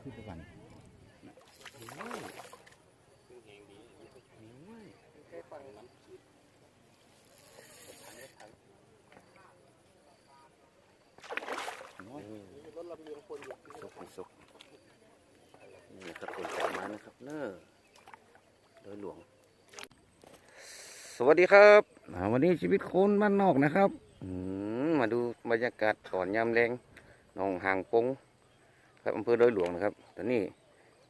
ขึ้นไปก่อนน้อยสุกสุกนี่นะครับคนใจมานะครับเนอะโดยหลวง สวัสดีครับวันนี้ชีวิตคนบ้านนอกนะครับมาดูบรรยากาศตอนยามแรงหนองหางปง ครับอำเภอโดอยหลวงนะครับตอนนี้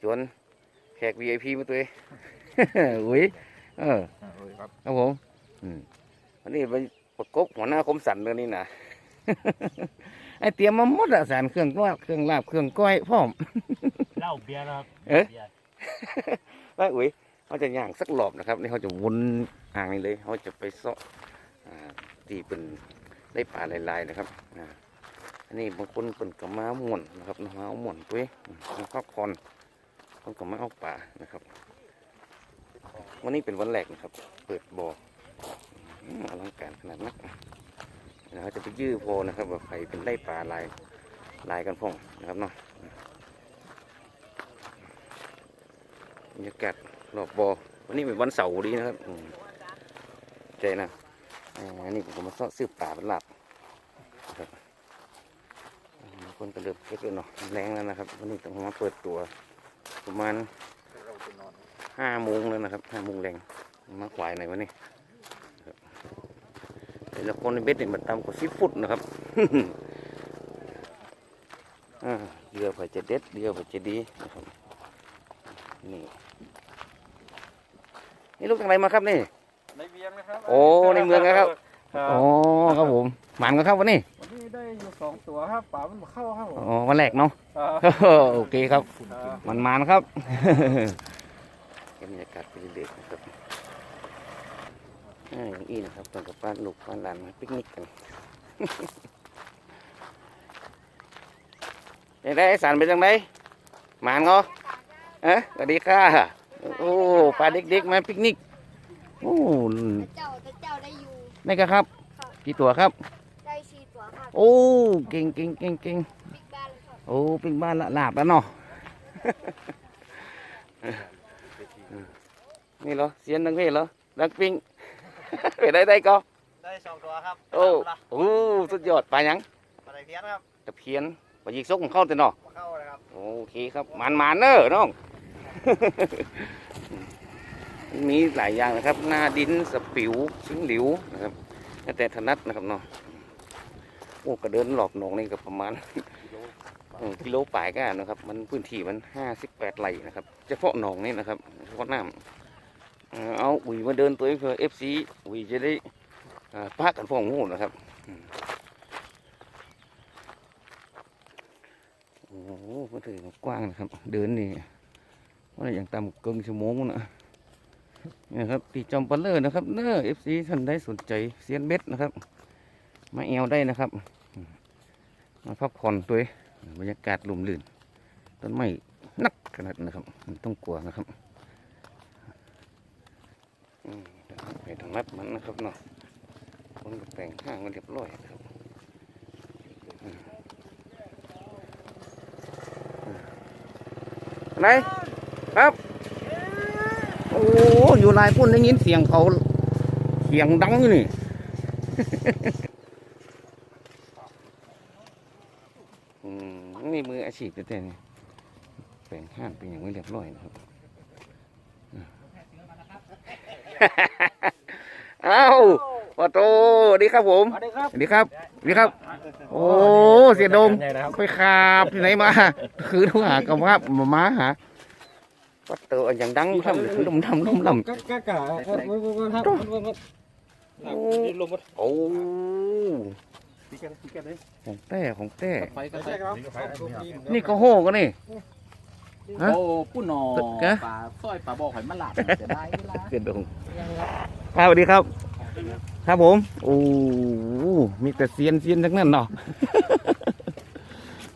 จวนแขก VIP มาตัวเอง อุ้ยเออครับครับผมอืมวันนี้ไปประกบหัวหน้าคมสันเลยนี่นะ ไอเตรียมมาหมดอะสารเครื่องลาบเครื่องลาบเครื่องก้อยพร้อม เหล้าเบียร์นะครับเอ๊ะ บียร์ว่าอุ้ยเขาจะย่างสักรอบนะครับนี่เขาจะวนอ่างนี่เลยเขาจะไปเซาะอ่าตีเป็นได้ปลาลายๆนะครับอ่า อันนี้บางคนเป็นกับมาหม่วนนะครับมาเอาหม่วนตัวเองมาพักผ่อนคนกับมาเอาปลานะครับ วันนี้เป็นวันแรกนะครับ เปิดบ่ออืมอลังการขนาดนักนะเขาจะไปยื้อโพนะครับว่าใครเป็นได้ปลาลายลายกันพ่องนะครับเนาะบรรยากาศรอบบอวันนี้เป็นวันเสาร์ดีนะครับใจนะอันนี้ผมก็มาซื้อป่าเป็นหลับนะครับอืม คนก็เริ่มเก็บเลยเนาะแรงแล้วนะครับ วันนี้ต้องมาเปิดตัว ประมาณห้าโมงแล้วนะครับห้าโมงแรงมาควายหน่อยวันนี้ครับแต่ละคนในเบ็ดเนี่ยมันต่ำกว่าสิบฟุตนะครับอ่าเรือเผื่อจะเด็ดเรือเผื่อจะดีนะครับนี่นี่ลูกจากไหนมาครับนี่ในเบียร์นะครับโอ้ในเมืองนะครับอ๋อครับผมหมันกันครับวันนี้วั นนี้ได้อยู่สองตัวครับป่ามันมาเข้าครับผมอ๋อวันแรกเนาะโอเคครับมันมันครับเก็บบรรยากาศไปเรื่อยๆนะครับอ่าอย่างนี้นะครับตอนกับบ้านลูกบ้านหลานมาปิกนิกกันยังได้ไอ้สารเป็นยังไงหมานก็เอ๊ะสวัสดีค่ะ โอ้ปลาเด็กๆมาปิกนิก โอ้เจ้าแต่เจ้าได้อยู่นี่ก็ครับครับ กี่ตัวครับได้ชีตัวครับ โอ้เก่งเก่งเก่งเก่งบิ๊กบ้านเลยครับโอ้ปิ้งบ้านละลาบแล้วเนาะนี่เหรอเสียนดังเพศเหรอดังปิ้งไปได้ได้ก็ได้สองตัวครับโอ้โอ้สุดยอดปลาหยังปลาไหลเพี้ยนครับตะเพียนปลายิกซกของเข้าแต่เนาะมาเข้าเลยครับโอเคครับมันมันเนอะน้องมีหลายอย่างนะครับหน้าดินสปิวซึ่งหลิวนะครับแล้วแต่ถนัดนะครับเนาะ โอ้กระเดินหลอกหนองนี่ก็ประมาณเออกิโลป่ายก็นะครับ มันพื้นที่มันห้าสิบแปดไร่นะครับเฉพาะหนองนี่นะครับเฉพาะน้ำเออเอาอุ๋ยมาเดินตัวเองเพื่อเอฟซีอุ๋ยจะได้อ่าปากันฟองหูนะครับอืมโอ้โหมาถึงกว้างนะครับ เดินนี่ว่าอย่างต่ำเกินชั่วโมงนะนี่ครับตีจอมปัลเลอร์นะครับเนอเอฟซีท่านได้สนใจเซียนเบ็ดนะครับ มาแอวได้นะครับ มาพักผ่อนตัวเองบรรยากาศลมลื่น ต้นไม้นักขนาดนะครับมันต้องกลัวนะครับไปทางนัดมันนะครับเนาะคนก็แต่งห้างมาเรียบร้อยครับไหนครับโอ้อยู่ลายพุ่นได้ยินเสียงเขาเสียงดังอยู่นี่ อืมนี่มื ออาชีพแต่ๆนี่แปลงห้างเป็นอย่างไม่เรียบร้อยนะครับอ่าอ้าวปอโตสวัสดีครับผมสวัสดีครับสวัสดีครับสวัสดีครับ โอ้เสียดงใหญ่นะครับไปขาบที่ไหนมา คือทุกหากับว่ามามาหาปอโตอย่างดังทำลมทำลมลำก็ก็กะครับมันมันครับมันมันโอ้ ลงมาโอ้ปีกันปีกันเลยของแต้ของแต้ไฟก็ใช่ครับนี่ก็โหกันนี่ฮะโอ้ผู้หนอแกะปลาสร้อยปลาบอกหอยมันหลับจะได้เวลาเสียดงครับสวัสดีครับ ครับผมโอ้โหมีแต่เซียนเซียนทั้งนั้นเนาะ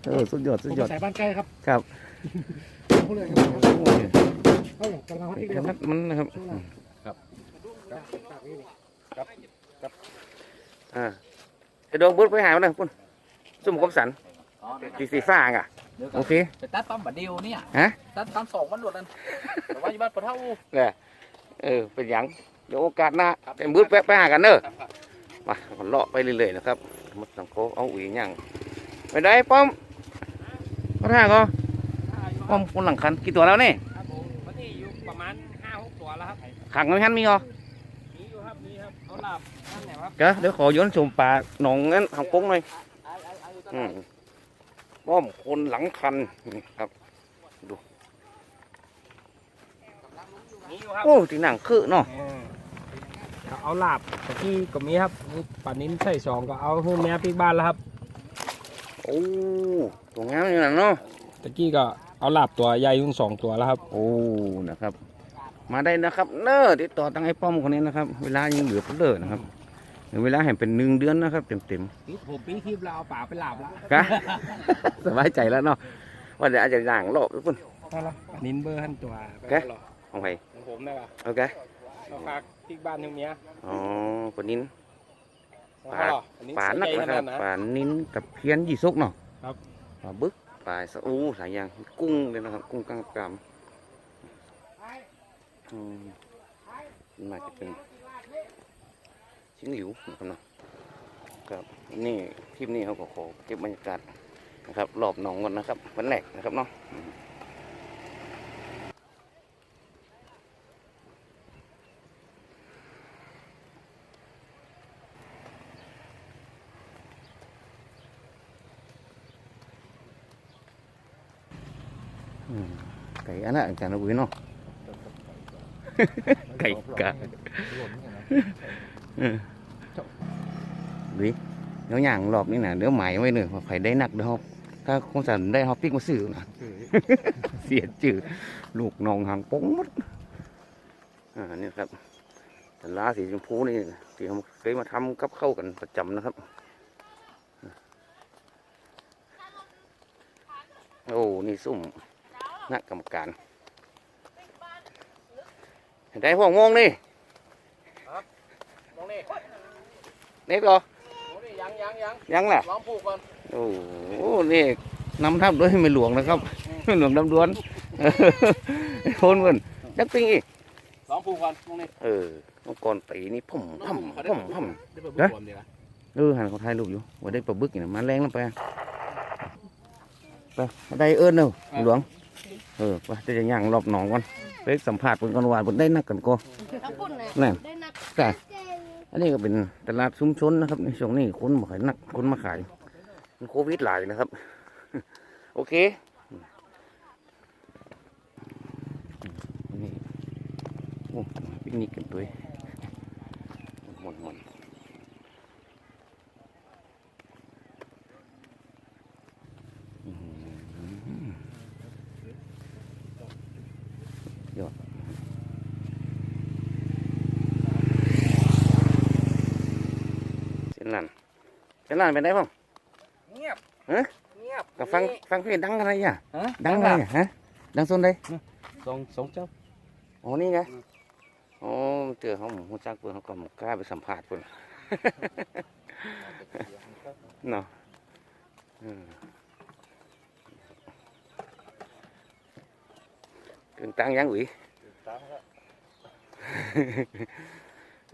เออสุดยอดสุดยอดสายบ้านใกล้ครับครับเขาเลยโอ้ยเขาอย่างกำลังพัดที่เดีขยวนาดมันนะครับอ่า จะโดนบุญไปหามันนะพุ่นซุ่มคมสันอ๋อสีสีฟ้าอะเดี๋ยวกัโอนเคไปตัดปั๊มบัดเดียวเนี่ยฮะตัดปั๊มสองวันหมดนั่นแต่ว่าอยู่บ้านปะเท่าแหละเออเป็นหยังเดี๋ยวโอกาสหน้าเต็มมืดแวะไปหากันเนอะครับครับมาเลาะไปเรื่อยๆนะครับมดสังโคเอาอุ๋ยย่างไปได้ป้อมก็ท่าก็ป้อมคนหลังคันกี่ตัวแล้วนี่ครับผมวันนี้อยู่ประมาณห้าหกตัวแล้วครับขังไม่ทันมีก็มีอยู่ครับมีครับเอาลาบนั่นแหละครับ เดี๋ยวเดี๋ยวขอโย้อนชมป่าหนองนั้นหางกงหน่อยอืมป้อมคนหลังคันนี่ครับมีอยู่ครับโอ้ที่หนังคือเนาะเออเอาลาบตะกี้ก็มีครับนี่ปลานิ้นใส่สองก็เอาให้แม่ปีกบ้านแล้วครับโอ้ตัวงามอยู่นั่นเนาะตะกี้ก็เอาลาบตัวใหญ่ยุ่งสองตัวแล้วครับ โอ้นะครับ มาได้นะครับ เนอติดต่อตั้งไอ้ป้อมคนนี้นะครับ เวลายังเหลือเพื่อนะครับ เหลือเวลาแห่งเป็นหนึ่งเดือนนะครับเต็มผมปีคลิปแล้วเอาป่าไปลาบแล้วๆกะสบายใจแล้วเนาะว่าเดี๋ยวอาจจะย่างรอบทุกคนนั่นละปลานิ้นเบอร์หันตัวไปแกะหรอของใครของผมได้ปะโอเคเราฝากปีกบ้านทั้งเมียอ๋อปลานินของปลาเขาเหรออันนี้ปลาใส่นักใหญ่นะขคนารัดบนะปลานินกับเพี้ยนยี่สกเนาะครับปลาบึกปลาสะอูหลายอย่างกุ้งเลยนะครับกุ้งกลางกรามอืมน่าจะเป็นชิ งหลิวนะครับเนาะครับนี่คลิปนี้เขาก็ขอเก็บบรรยากาศนะครับรอบหนองก่อนนะครับวันแรกนะครับเนาะอืมอืมไก่อันนั้นอาจารย์อุ้ยเนาะไก่กาวิ เดี๋ยวอย่างรอบนี้นะเดี๋ยวหมายไว้หนึ่งว่าใครได้หนักเดี๋ยวเขาถ้าคงจะได้ฮอปปิ้งมาซื้อนะเสียจืดลูกนองหางป้งหมดอ่านี่ครับแต่ลาสีชมพูนี่ที่เขาเคยมาทำกับเข้าวกันประจำนะครับ โอ้นี่ซุ่มนักกรรมการได้พวกงงนี่มองนี่เน็กเหรอมองนี่ ยังยังยังยังแหละลองผูกก่อนโอ้โหนี่นำทัพด้วยไม่หลวงนะครับไม่หลวงดำดวนเออโคนมันจักปิงอีกลองผูกก่อนมองนี่เออมังกรปีนี่พ่มพ่มพ่มพ่มได้ไปบุกรวมดีละเออหันเขาถ่ายรูปอยู่ว่าได้ปลาบึกนี่นะมาแรงแล้วไปไปได้เอิญเนอะหลวงเออไปจะย่างรอบหนองก่อนไปสัมผัสเพิ่นก่อนว่าเพิ่นได้นักกันก็ทั้งปุ่นนะนั่นได้นักแต่ อันนี้ก็เป็นตลาดชุมชนนะครับในช่วงนี้คนมาขายนักคนมาขายมันโควิดหลายนะครับ โอเคนี่โอ้ปิกนิกกันตัวหมดหมดอื้อหือยอด เส้นลันเส้นลันเป็นไงบ้างเงียบฮะเงียบก็ฟังฟังเพลงดังอะไรอะฮะดังอะไรอะฮะดังโซนใดสองสองเจ้าอ๋อนี่ไงอ๋อเจอเขาหมูหัวจักเพื่อนเขาก็หมูกล้าไปสัมภาษณ์เพื่อนเนาะอืมเกินตังยังอุ๋ย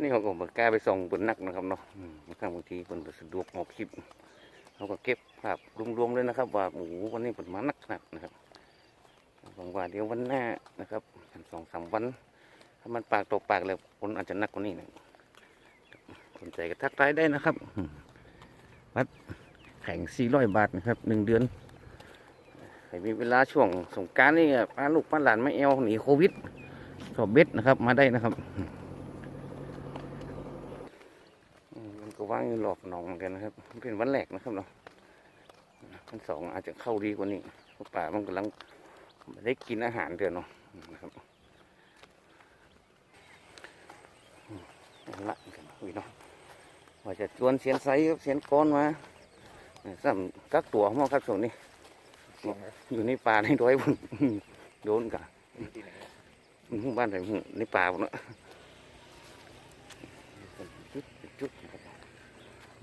นี่เขาก็บอกกล้าไปส่องบนนักนะครับเนาะอืมบางครั้งบางทีคนสะดวกออกคลิปเขาก็เก็บภาพรวมๆเลยนะครับ ว่าหมูวันนี้เป็นมานักขนาดนะครับหวังว่าเดี๋ยววันหน้านะครับสองสามวันถ้ามันปากต่อปากแล้วคนอาจจะหนักกว่านี้นะสนใจก็ทักทายได้นะครับอืมวัดแข่งสี่ร้อยบาทนะครับหนึ่งเดือนใครมีเวลาช่วงสงกรารนี่ก็พาลูกพาหลานไม่เอวหนีโควิดสอบเบ็ดนะครับ มาได้นะครับ อืมมันก็ ว่างอยู่หลอกหนองเหมือนกันนะครับเป็นวันแรกนะครับเนาะวันสองอาจจะเข้าดีกว่านี้เพราะป่ามันกำลังได้กินอาหารเดือนเนาะนะครับอืมเอาละกันอุ้ยเนาะว่าจะชวนเสียนไซกับเสียนก้อนมาซ้ำกักตัวมั้งครับส่วนนี้อยู่ในป่าในดอยพุ่นโดนกะอืมบ้านไหนในป่าพุ่นเนาะจุดจุด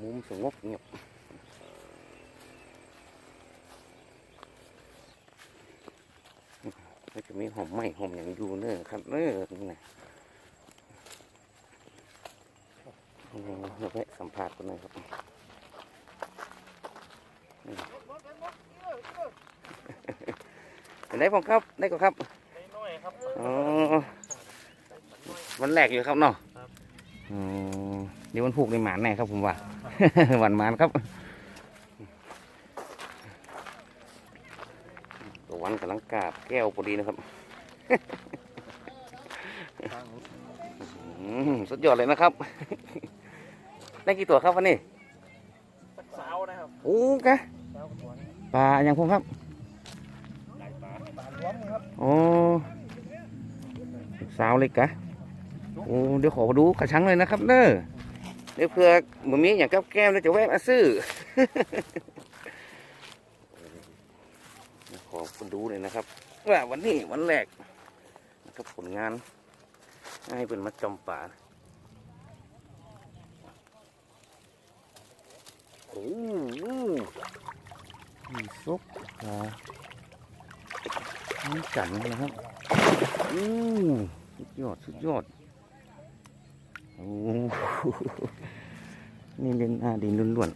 มุมสงบเงียบมันจะมีหอมไหม้หอมอย่างอยู่เนอะครับเนอะนี่นะโอ้โหเราไปสัมผัสกันหน่อยครับอืมเป็นไงผมครับ ได้ก็ครับน้อยครับอ๋อวันแรกอยู่ครับเนาะครับอ๋อเดี๋ยววันผูกในหมานแน่ครับผมว่า วันหมานครับตัววันกำลังกาบแก้วพอดีนะครับอืมสุดยอดเลยนะครับ ได้กี่ตัวครับวันนี้สักสาวนะครับโอ้กะสาวตัวนี้ปลาอย่างพงครับได้ปลาปลาล้วนครับโอ้สาวเลยกะโอ้เดี๋ยวขอดูกระชังเลยนะครับเด้อ เดี๋ยวเพื่อมือมีอย่างกับแก้มแล้วจะแวะมาซื้อขอคุณดูเลยนะครับ ว่าวันนี้วันแรกนะครับผลงาน ให้เป็นมาจอมป่าโอ้โหมีซุปปลาน้ำจันทร์นะครับ อืมสุดยอด สุดยอดโอ้โห นี่เล่นอาดินล้วน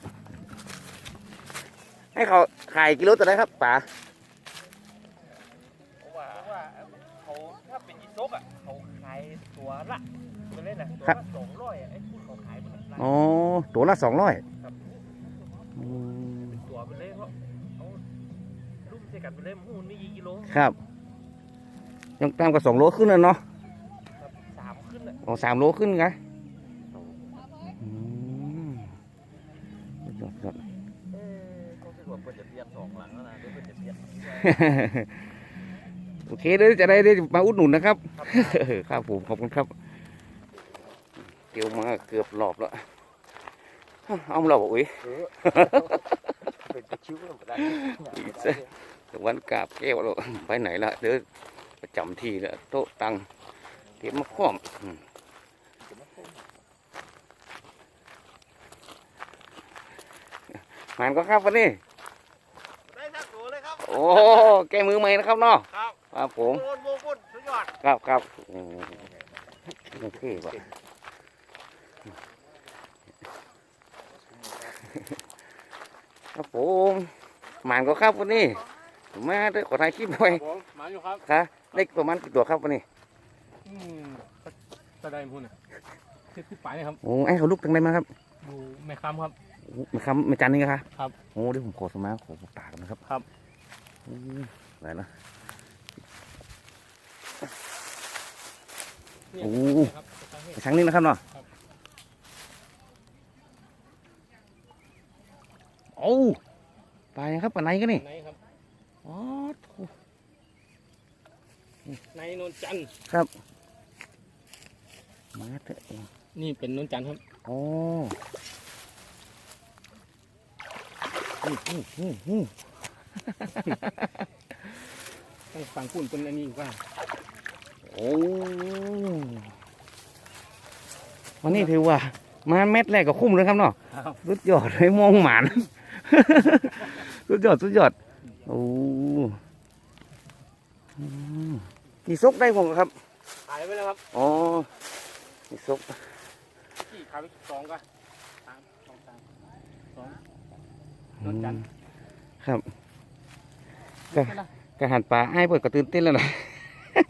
ๆให้เขาขายกิโลตัวไหนครับป๋าเพราะว่าเขาถ้าเป็นยีซกอะเขาขายตัวละไปเล่นนะตัวละสองร้อยอะไอ้พูดเขาขายมันละอ๋อตัวละสองร้อยครับอืมตัวไปเลยเพราะเขาลุ่มใส่กันไปเลยมูนนี่กี่กิโลครับยังตามกับสองโลขึ้นแล้วเนาะครับสามขึ้นอะโอ้สามโลขึ้นไงอืมยอดยอด เออเขาคิดว่าเปิดจะเปลี่ยนส องหลังแล้วนะเดี๋ยวเปิดจะเสียโอเคเดี๋ยวจะได้ได้มาอุดหนุนนะครับ ครับผมขอบคุณครับเกี่ยวมาเกือบหลอบแล้วเอามาหลอบอุ้ยเป็นชิวก็ได้แต่วันกาบแก้วแล้วไปไหนละเดี๋ยวประจำที่ล้วโต๊ะตังเก็บมาคล้อมมันก็ครับวันนี้ ได้สักตัวเลยครับ โอ้แก้มือใหม่นะครับเนาะครับครับผมโอนโมกุนสุดยอดครับครับอืมโอเคว่ะครับผมหมานก็ครับวันนี้มาเด้อขอถ่ายคลิปหน่อยผมมาอยู่ครับครับได้ประมาณกี่ตัวครับวันนี้อืมก็ได้พูดนะที่ที่ไปครับโอ้ไอ้เขาลุกทางไหนมาครับดูแม่ค้ำครับโอ้ไม่คำไม่จันนี่ครับครับโอ้เดี๋ยวผมขอสมาขอปากนะครับครับอืม ไหนนะเนี่ยโอ้ครับจะให้ไปทางนี้นะครับเนาะครับโอ้ปลายังครับปลาไหนกันนี่ไหนครับอ๋อโถ่ในนนจันทร์มาเถอะเองนี่เป็นนนจันทร์ครับโอ้ อู้หู้หู้หู้ให้ฟังพูดเป็นอันนี้ว่าโอ้วันนี้ถือว่า มาเม็ดแรกก็คุ้มเลยครับเนาะครับสุดยอดเลยมองหมานสุดยอดสุดยอดโอ้อืมนี่ซกได้ผมครับขายไปแล้วครับอ๋อนี่ซกที่ขายไปสองก็สามสองสามสองนนจันทร์ครับ ก็ละกระหันปลาไอ้ายเปิดก็ตื่นเต้นแล้วนะ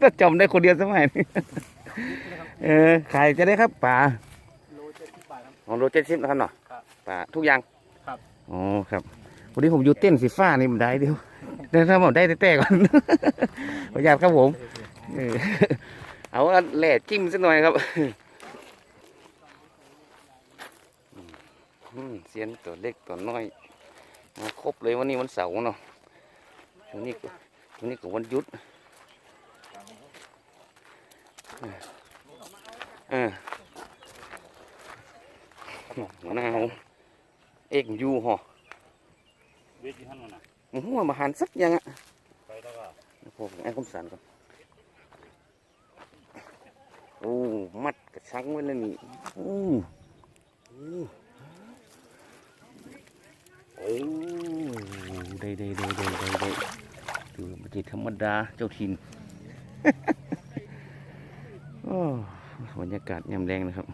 ถ้าจำได้คนเดียวสมัยนี้นะครับเออขายจะได้ครับปลาโลเจ็ดสิบบาทครับของโรเจ็ดสิบนะครับเนาะครับปลาทุกอย่างครับอ๋อครับวันนี้ผมอยู่เต้นสีฟ้านี่มันได้เดียวแต่ถ้าผมได้แต่ๆก่อนขออนุญาตครับผมเออเอาอันแหล่จิ้มสักหน่อยครับอืมเสียนตัวเล็กตัวน้อยมาครบเลยวันนี้วันเสาร์เนาะ วันนี้ก็วันนี้ก็วันหยุดเออมะนาวเอกยูหอเวทีท่านน่ะโอ้โหมาหันสักอย่างอะไปแล้วก็ผมไอ้คมสันก่อนโอ้มัดกระชังไว้เลยนี่โอ้ โอ้ได้ได้ได้ได้ได้ได้ดูมันจะธรรมดาเจ้าถิ่นโอ้บรรยากาศยามแรงนะครับ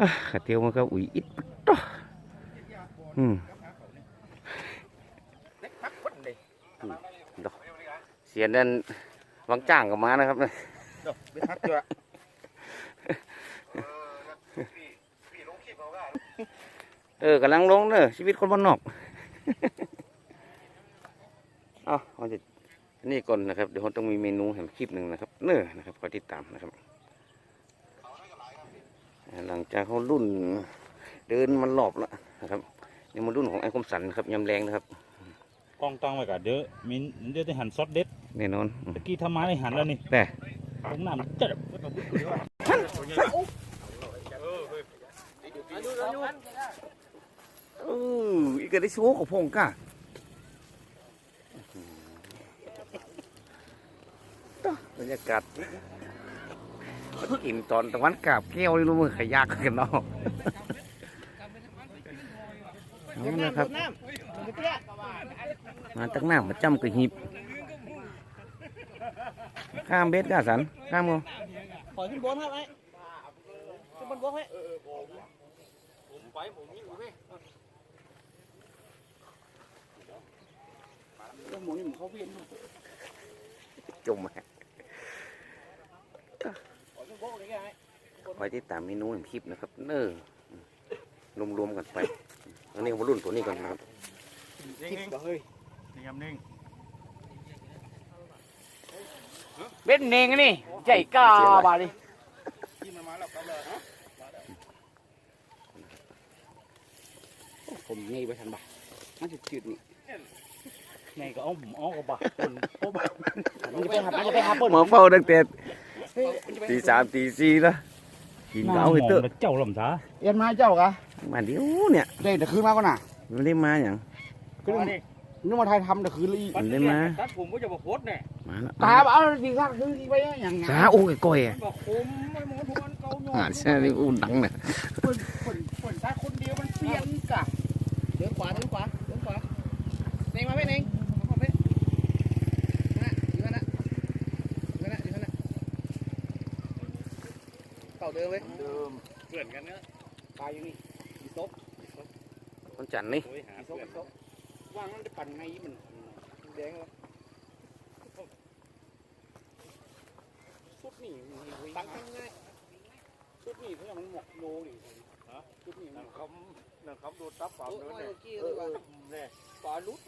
อะขาเตียวมันก็อุ่ยอิดปัดต่ออืมเสียนนั่นวังจ้างกับมานะครับเดี๋ยไปพักเถอะ เออกำลังลงเนอะชีวิตคนบ้านนอกเอาเราจะนี่ก่อนนะครับเดี๋ยวเราต้องมีเมนูแห่งคลิปหนึ่งนะครับ เนอะนะครับคอยติดตามนะครับอ่าหลังจากเขารุ่นเดินมันรอบแล้วนะครับนี่มันรุ่นของไอ้คมสันนะครับยำแรงนะครับกองตังไว้ก่อนเดี๋ยวมินเดี๋ยวจะหันซอสเด็ดแน่นอนตะกี้ทำมาได้หันแล้วนี่แต่ลงน้ำจัด เอออีกได้โชว์ของพงก้าบรรยากาศกินตอนตะวันกาบแก้วนี่รู้มือขยากกันเนาะเอานะครับมาตั้งหน้ามาจำกระหิบข้ามเบ็ดก้าสันข้ามมือปล่อยขึ้นบนครับไอ้ขึ้นบนบกไว้จมมาไว้ที่ตามเมนูแห่งคลิปนะครับ เนอรวมๆกันไปอันนี้ก็มารุ่นตัวนี้ก่อนนะครับคิดบ่เฮ้ยนี่ยำนิ่งเบ็ดเนงนี่ใจกล้าบาดิผมง่ายไปทันบ่มันจะจืดนี่ ไงก็เอาผมเอากระบะคนโอ้บะมันจะไปหามันจะไปหาเปิ้ลหมอเฝ้าตั้งแต่ตีสามตีสี่แล้วกินเหล้าให้เตอะเจ้าลำซาเอ็นมาเจ้ากะมาเดี๋ยวเนี่ยได้แต่คืนมาก่อนน่ะมันได้มาอย่างคือนึกว่าไทยทำแต่คืนลีมันได้มาตัดผมก็จะบอกโคตรเนี่ยมาแล้วตาเอาดีข้างคือไปอย่างไงจ้าโอ้ยก้อยอะบอกคมไม่หมอทวนเกาหยออ่าใช่นี่อู้ดังเนี่ยคนคนคนตาคนเดียวมันเปลี่ยนกะเดินขวาเดินขวาเดินขวาเนงมาไหมเนงมาไหมนั่นอยู่นั่นนะอยู่นั่นนะอยู่นั่นนะเก่าเดิมเลยเดิมเพื่อนกันเนอะปลาอยู่นี่อีซบคนจันทร์นี่โอ้ยหาอีซเพื่บอนอีซบว่างมันจะปั่นไงมันแดงเลยชุดนี่ตั้งง่ายชุดนี่เพื่อมันหมกโลนี่ฮะชุดนี่มันเขานั่นเขาดูตับเปล่าโอ้เนื้อเนี่ยยกี้เลยว่าเนี่ยปลาลุด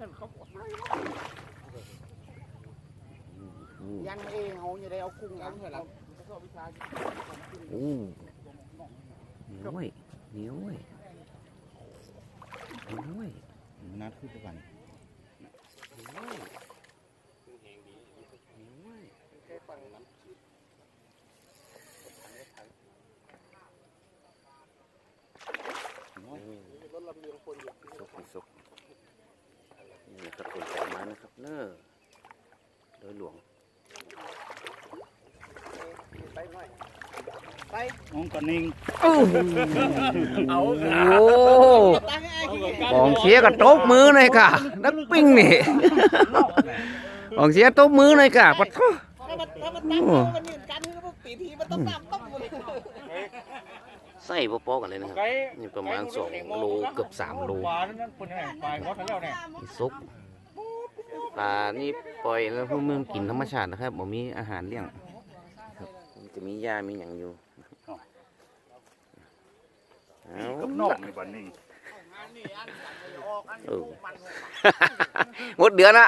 นั่นเขาบอกไม่ยันเองเขาอย่าได้เอากุ้งเอาเถอะ ละชอบวิชาโอ้เหนียวเว้ยเหนียวเว้ยนียวเว้ยนัดขึ้นไปก่อนแค่ฟังน้สุกสุกนี่นะครับคนใจมานะครับเนอโดยหลวงำไปหน่อย น้องกันนิ่ง โอ้เอาตั้งไอ้กองเชียร์ก็ตบมือหน่อยค่ะ นักปิ้งนี่กองเชียร์ตบมือหน่อยค่ะปัดโทถ้ามันถ้ามันตั้งมันนี่กันคือมันตีทีมันต้องตามต้องเลยใส่พอๆกันเลยนะครับนี่ประมาณสองโลเกือบสามโลหวานนั่นคนไหนปลายเขาทั้งแล้วเนี่ยมีซุปปลานี่ปล่อยแล้วพวกมึงกินธรรมชาตินะครับผมมีอาหารเลี้ยงครับมันจะมีหญ้ามีอย่างอยู่ เอานอกในบ้านนิ่งเออหมดเดือนละ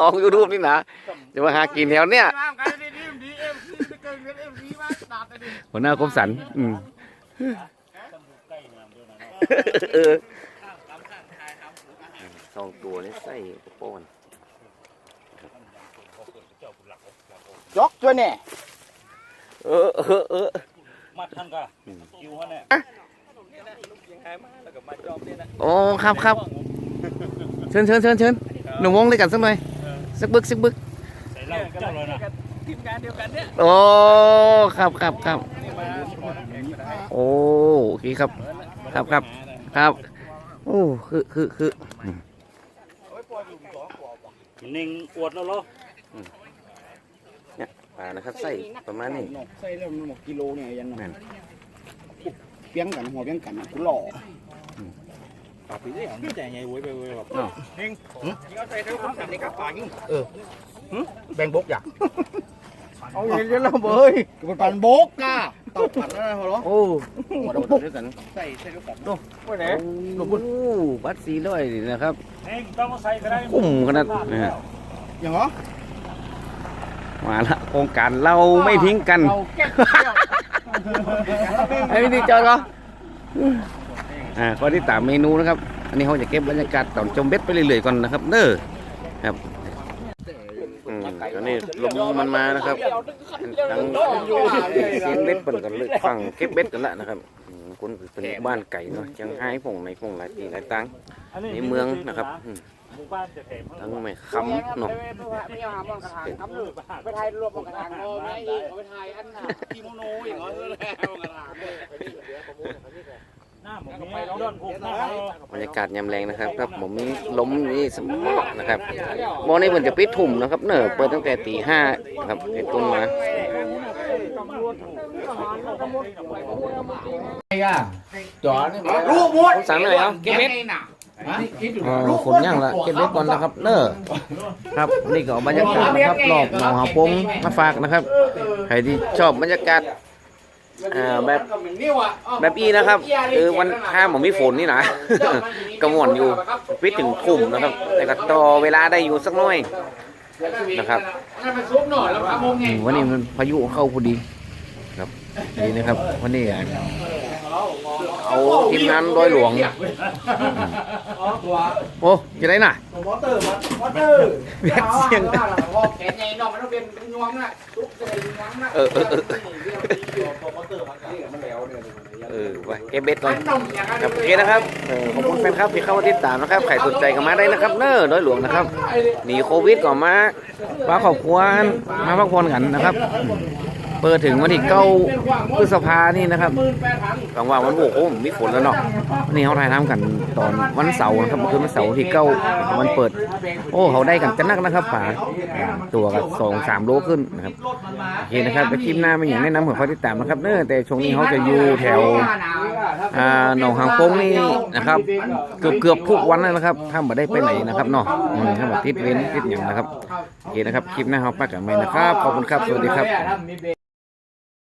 ออกยูทูบนี่นะจะมาหากินแถวเนี้ยตามกันดีดีดีเอ็มซีไปเกินเงินเอ็มซีมาดาบไปดิหัวหน้าคมสันอืมเออสองตัวนี่ใส่โป้นยกช่วยเนี่ยเออเออเออมัดทันกะคิวฮะเนี่ย ยังไงมาแล้วก็มาจอมเนี่ยนะโอ้ครับครับเชิญเชิญเชิญเชิญหนุ่มวงด้วยกันสักหน่อยสักบึกสักบึกใส่เหล้าเจ้าเลยนะทีมงานเดียวกันเนี่ยโอ้ครับครับครับโอ้โอเคครับ ครับครับครับโอ้คือคือคือนิ่งอวดแล้วเหรอเนี่ยปลานะครับไส้ประมาณนี้ใส่แล้วมันหมกกิโลเนี่ยยันนั่น เปียงกันหัวเปียงกันกูหล่อปลาปีนี้ของใจไงเว้ยไปเว้ยแบบเอาใส่ทั้งคนสั่นในกระป๋ายิ่งแบงบกอยากเอาเงี้ยแล้วเบ้ยกูปันโบกก้าตอกปัดแล้วเหรอโอ้หมดเอาด้วยกันใส่ใส่ลูกปัดไปไหนโอ้โหบัตรสีร้อยนี่นะครับเองต้องมาใส่ก็ได้คุ้มขนาดนะฮะอย่างเหรอมาละโครงการเราไม่ทิ้งกันเราแก้เที่ยว ไอ้พี่ดีจอยก็อ่าก็ที่ตามเมนูนะครับ อันนี้เขาจะเก็บบรรยากาศตอนจมเบ็ดไปเรื่อยๆก่อนนะครับเด้อครับอืมตอนนี้ลมมันมานะครับทั้งเสียงเบ็ดเปิ่นกันเลยฟังเก็บเบ็ดกันละนะครับอืมคนเป็นบ้านไก่เนาะจังไห้ผงในผงหลายตีหลายตังในเมืองนะครับอืม หมู่บ้านจะแถมทั้งไม่คำเนาะไม่เอาหามอนกระถางครับลูกไปไทยรวมมอนกระถางโอ้ไม่อีกไปไทยอันน่ะกิโมโนอย่างเงี้ยแล้วกระถางเลยหน้าหมกนี้ย้อนผมหน้าบรรยากาศยามแรงนะครับครับผมมีลมนี่สมอกนะครับมอนี่เพิ่นจะปิดทุ่มนะครับเนอะเปิดตั้งแต่ตีห้าครับเป็นต้นมาลูกหมดสั่งเลยเอาเก็บเบ็ด อ๋อฝนย่างละเก็บเบ็ดก่อนนะครับเนอะครับนี่ก็บรรยากาศนะครับรอบหนองหาปงมาฝากนะครับใครที่ชอบบรรยากาศอ่าแบบแบบอีนะครับคือวันห้ามผมมีฝนนี่นะกระหม่อนอยู่ปิดถึงทุ่มนะครับ แต่ก็ต่อเวลาได้อยู่สักหน่อยนะครับอืมวันนี้มันพายุเข้าพอดีครับดีนะครับวันนี้อะ เอาทีมงานร้อยหลวง โอ้จะได้น่ะมอเตอร์มอเตอร์เบียดเสียงแขนใหญ่นอกมันต้องเป็นเป็นยวงน่ะทุกจะได้ยวงน่ะเออเออเออเออไว้เก็บเบ็ดก่อนครับโอเคนะครับเออขอบคุณแฟนครับที่เข้ามาติดตามนะครับใครสนใจก็มาได้นะครับ เน้อร้อยหลวงนะครับหนีโควิดก่อนมาป้าครอบครัวมาพักผ่อนกันนะครับ เปิดถึงวันที่เก้าพฤษภานี่นะครับกลางวันวันโบกโอ้มีฝนแล้วเนาะวันนี้เขาถ่ายทำกันตอนวันเสาร์นะครับเมื่อคืนวันเสาร์ที่เก้าวันเปิด โอ้เขาได้กันจะนักนะครับป่าตัวกับสองสามโลขึ้นนะครับโอเคนะครับไปคลิปหน้าไม่อย่างแนะนำของเขาติดตามนะครับเน้อแต่ช่วงนี้เขาจะอยู่แถวอ่าหนองหางโป้งนี่นะครับ เกือบเกือบทุกวันเลยนะครับถ้าไม่ได้ไปไหนนะครับเนาะอืมถ้าแบบติดเว้นติดอย่างนะครับโอเคนะครับคลิปหน้าเขาปักกันไหมนะครับขอบคุณครับสวัสดีครับ